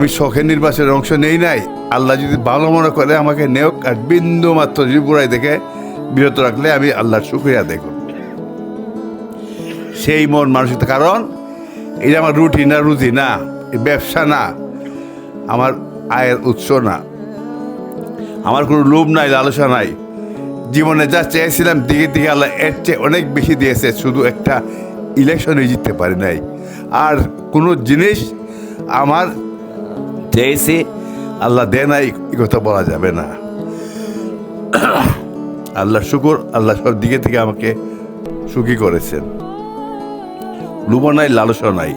আমি শখের নির্বাচনের অংশ নেই নাই। আল্লাহ যদি ভালো মনে করে আমাকে নেওক আর বিন্দু মাত্র যদি দেখে বিরত রাখলে আমি আল্লাহর আদায় করব। সেই মন মানসিকতা, কারণ এটা আমার রুটি না রুজি না ব্যবসা না, আমার আয়ের উৎস না। আমার কোনো লোভ নাই, লালসা নাই। জীবনে যা চেয়েছিলাম, দিকে দিকে আল্লাহ এর চেয়ে অনেক বেশি দিয়েছে, শুধু একটা ইলেকশনে জিততে পারি নাই। আর কোনো জিনিস আমার চেয়েছি আল্লাহ দে নাই, এই কথা বলা যাবে না। আল্লাহ শুকুর, আল্লাহ সব দিকে থেকে আমাকে সুখী করেছেন। লুব নাই, লালসা নাই।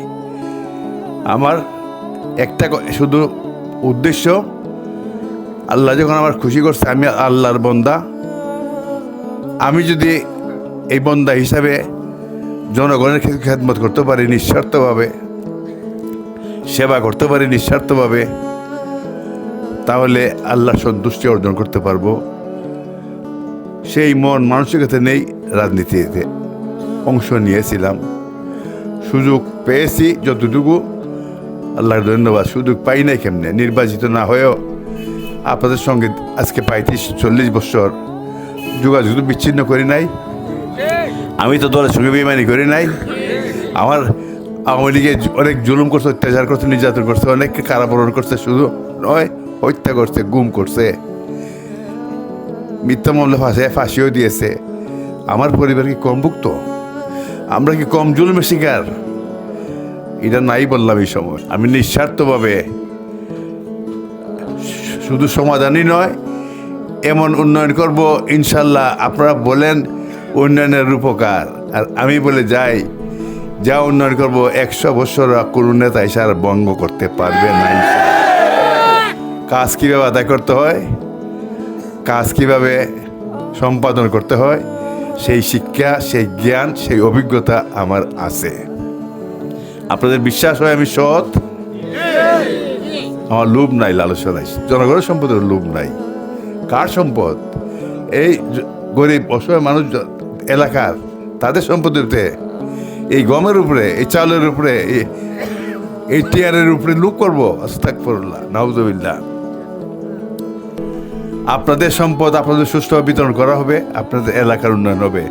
আমার একটা শুধু উদ্দেশ্য, আল্লাহ যখন আমার খুশি করছে, আমি আল্লাহর বন্দা। আমি যদি এই বন্দা হিসাবে জনগণের খেদমত করতে পারি, নিঃস্বার্থভাবে সেবা করতে পারি নিঃস্বার্থভাবে, তাহলে আল্লাহ সন্তুষ্টি অর্জন করতে পারব। সেই মন মানসিকতা নেই, রাজনীতিতে অংশ নিয়েছিলাম। সুযোগ পেয়েছি যতটুকু, আল্লাহর ধন্যবাদ। সুযোগ পাই নাই কেমনে? নির্বাচিত না হয়েও আপনাদের সঙ্গে আজকে পঁয়ত্রিশ, চল্লিশ বছর যোগাযোগ বিচ্ছিন্ন করি নাই। আমি তো দলের সঙ্গে বেমানি করি নাই। আমার আওয়ামী লীগে অনেক জুলুম করছে, অত্যাচার করছে, নির্যাতন করছে, অনেককে কারাবরণ করছে, শুধু নয়, হত্যা করছে, গুম করছে। মিথ্যা মামলা ফাঁসে ফাঁসিও দিয়েছে। আমার পরিবার কি কমভুক্ত? আমরা কি কম জুলুমের শিকার? এটা নাই বললাম এই সময়। আমি নিঃস্বার্থভাবে শুধু সমাধানই নয়, এমন উন্নয়ন করব, ইনশাল্লাহ আপনারা বলেন, উন্নয়নের রূপকার। আর আমি বলে যাই যা উন্নয়ন করব, একশো বছর কোনো নেতা আর বঙ্গ করতে পারবে না কাজ কীভাবে আদায় করতে হয়, কাজ কীভাবে সম্পাদন করতে হয়, সেই শিক্ষা, সেই জ্ঞান, সেই অভিজ্ঞতা আমার আছে। আপনাদের বিশ্বাস হয় আমি সৎ? আমার লোভ নাই, লালসা নাই। জনগণের সম্পদের লোভ নাই। কার সম্পদ? এই গরিব, অসহায় মানুষ, এলাকার, তাদের সম্পদের এই গমের উপরে, এই চালের উপরে, এই- টিয়ারের উপরে লুক করব আস্তাক ফরুল্লাহ নাউজবিল্লা আপনাদের সম্পদ আপনাদের সুষ্ঠুভাবে বিতরণ করা হবে, আপনাদের এলাকার উন্নয়ন হবে।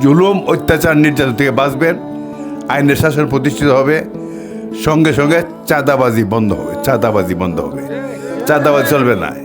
জুলুম, অত্যাচার, নির্যাতন থেকে বাঁচবেন, আইনের শাসন প্রতিষ্ঠিত হবে, সঙ্গে সঙ্গে চাঁদাবাজি বন্ধ হবে, চাঁদাবাজি বন্ধ হবে। চাঁদাবাজি চলবে না।